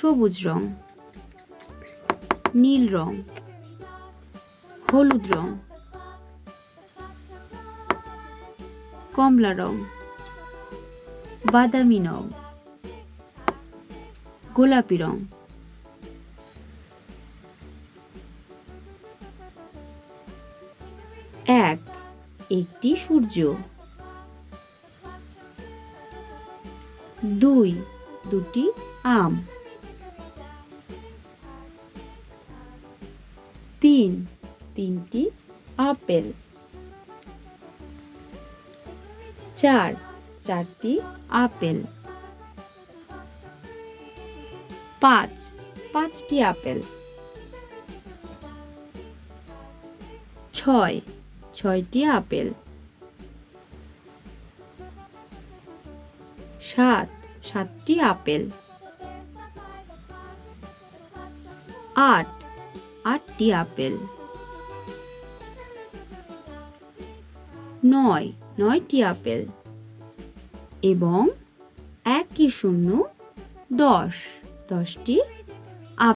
সবুজ রং, নীল রং, হলুদ রং, কমলা রং, বাদামি রং, গোলাপি রং। এক, একটি সূর্য। দুই, দুটি আম। তিন, তিনটি আপেল। চার, চারটি আপেল। পাঁচ, পাঁচটি আপেল। ছয়, ছয়টি আপেল। সাত, সাতটি আপেল। আট আটটি আপেল। নয় নয়টি আপেল। এবং একই শূন্য দশ। দশটি